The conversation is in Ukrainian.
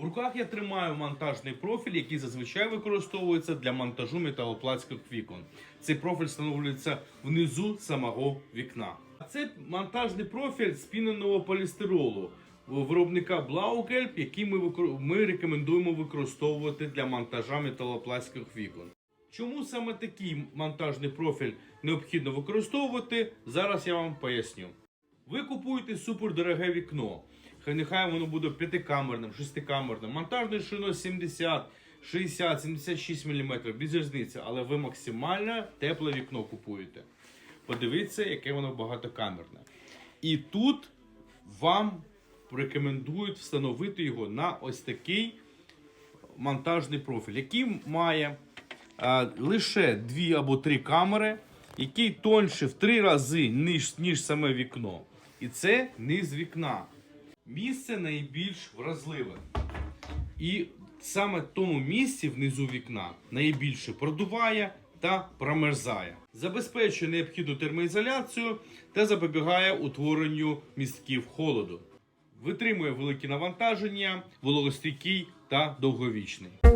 В руках я тримаю монтажний профіль, який зазвичай використовується для монтажу металопластських вікон. Цей профіль встановлюється внизу самого вікна. А це монтажний профіль спіненого полістиролу виробника Blaugelb, який ми, викор- ми рекомендуємо використовувати для монтажа металопластських вікон. Чому саме такий монтажний профіль необхідно використовувати? Зараз я вам поясню. Ви купуєте супердороге вікно. Хай нехай воно буде п'ятикамерним, шестикамерним, монтажною шиною 70, 60, 76 мм, без різниці, але ви максимально тепле вікно купуєте. Подивіться, яке воно багатокамерне. І тут вам рекомендують встановити його на ось такий монтажний профіль, який має а, лише дві або три камери, який тоньше в три рази, ніж, ніж саме вікно. І це низ вікна. Місце найбільш вразливе. І саме в тому місці внизу вікна найбільше продуває та промерзає. Забезпечує необхідну термоізоляцію та запобігає утворенню містків холоду. Витримує великі навантаження, вологостійкий та довговічний.